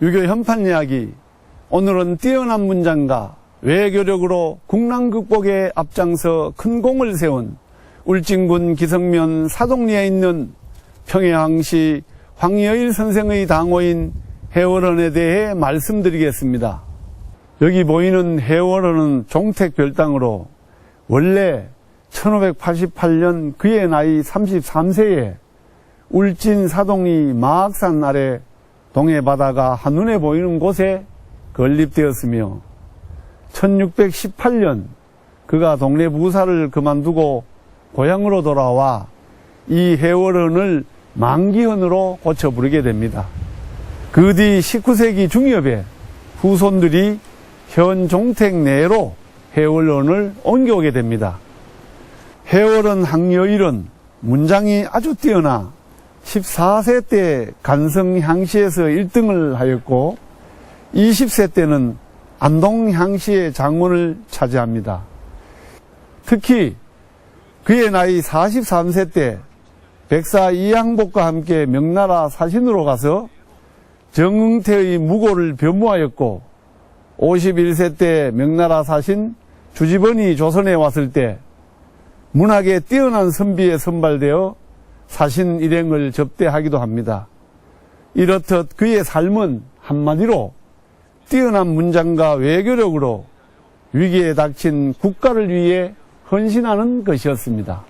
유교 현판 이야기. 오늘은 뛰어난 문장과 외교력으로 국난 극복에 앞장서 큰 공을 세운 울진군 기성면 사동리에 있는 평해항시 황여일 선생의 당호인 해월원에 대해 말씀드리겠습니다. 여기 보이는 해월원은 종택별당으로 원래 1588년 그의 나이 33세에 울진 사동리 마악산 아래 동해 바다가 한눈에 보이는 곳에 건립되었으며 1618년 그가 동네 부사를 그만두고 고향으로 돌아와 이 해월원을 만기현으로 고쳐 부르게 됩니다. 그 뒤 19세기 중엽에 후손들이 현 종택 내로 해월원을 옮겨오게 됩니다. 해월원 항여일은 문장이 아주 뛰어나 14세 때 간성향시에서 1등을 하였고 20세 때는 안동향시의 장군을 차지합니다. 특히 그의 나이 43세 때 백사 이양복과 함께 명나라 사신으로 가서 정응태의 무고를 변모하였고 51세 때 명나라 사신 주지번이 조선에 왔을 때 문학에 뛰어난 선비에 선발되어 사신 일행을 접대하기도 합니다. 이렇듯 그의 삶은 한마디로 뛰어난 문장과 외교력으로 위기에 닥친 국가를 위해 헌신하는 것이었습니다.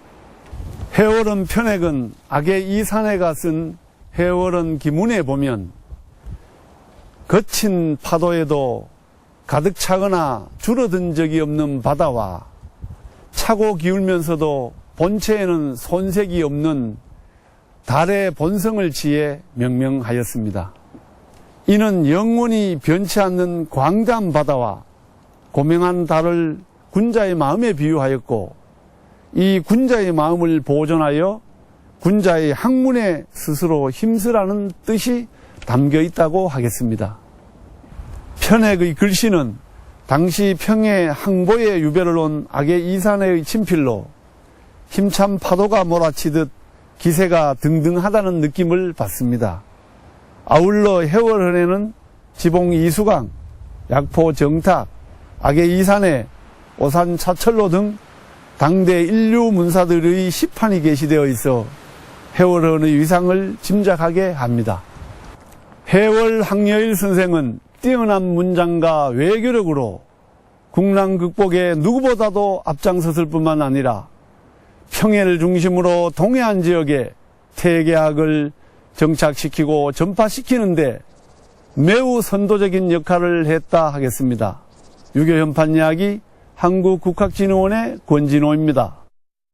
해월은 편액은 악의 이산해가 쓴 해월은 기문에 보면 거친 파도에도 가득 차거나 줄어든 적이 없는 바다와 차고 기울면서도 본체에는 손색이 없는 달의 본성을 지혜 명명하였습니다. 이는 영원히 변치 않는 광담 바다와 고명한 달을 군자의 마음에 비유하였고 이 군자의 마음을 보존하여 군자의 학문에 스스로 힘쓰라는 뜻이 담겨 있다고 하겠습니다. 편액의 글씨는 당시 평해 항보에 유배를 온 악의 이산의 친필로 힘찬 파도가 몰아치듯 기세가 등등하다는 느낌을 받습니다. 아울러 해월헌에는 지봉 이수강, 약포 정탁, 악의 이산에 오산 차철로 등 당대 인류 문사들의 시판이 게시되어 있어 해월헌의 위상을 짐작하게 합니다. 해월 항여일 선생은 뛰어난 문장과 외교력으로 국난 극복에 누구보다도 앞장섰을 뿐만 아니라 평해를 중심으로 동해안 지역에 태계학을 정착시키고 전파시키는데 매우 선도적인 역할을 했다 하겠습니다. 유교 현판 이야기 한국국학진흥원의 권진호입니다.